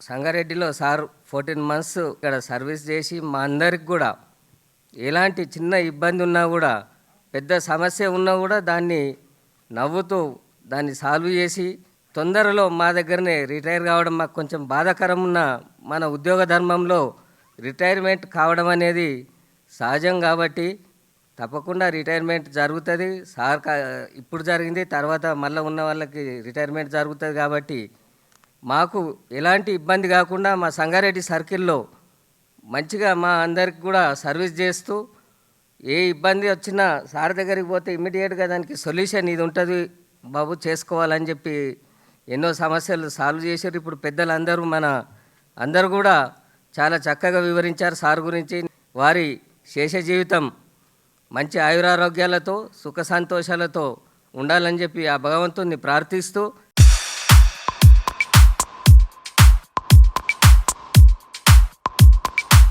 సంగారెడ్డిలో sir fourteen months ఇక్కడ service చేసి మా అందరికి కూడా ఎలాంటి చిన్న ఇబ్బంది ఉన్నా కూడా పెద్ద సమస్య ఉన్నా కూడా దాన్ని నవ్వుతూ దాన్ని సాల్వ్ చేసి తొందరలో మా దగ్గరనే రిటైర్ కావడం మాకు కొంచెం బాధాకరం ఉన్న మన ఉద్యోగ ధర్మంలో రిటైర్మెంట్ కావడం అనేది సహజం కాబట్టి తప్పకుండా రిటైర్మెంట్ జరుగుతుంది. సార్ ఇప్పుడు జరిగింది తర్వాత మళ్ళీ ఉన్న వాళ్ళకి రిటైర్మెంట్ జరుగుతుంది కాబట్టి మాకు ఎలాంటి ఇబ్బంది కాకుండా మా సంగారెడ్డి సర్కిల్లో మంచిగా మా అందరికి కూడా సర్వీస్ చేస్తూ ఏ ఇబ్బంది వచ్చినా సార్ దగ్గరికి పోతే ఇమ్మీడియట్గా దానికి సొల్యూషన్ ఇది ఉంటుంది బాబు చేసుకోవాలని చెప్పి ఎన్నో సమస్యలు సాల్వ్ చేశారు. ఇప్పుడు పెద్దలందరూ మన అందరూ కూడా చాలా చక్కగా వివరించారు సార్ గురించి. వారి శేష జీవితం మంచి ఆయురారోగ్యాలతో సుఖ సంతోషాలతో ఉండాలని చెప్పి ఆ భగవంతుని ప్రార్థిస్తూ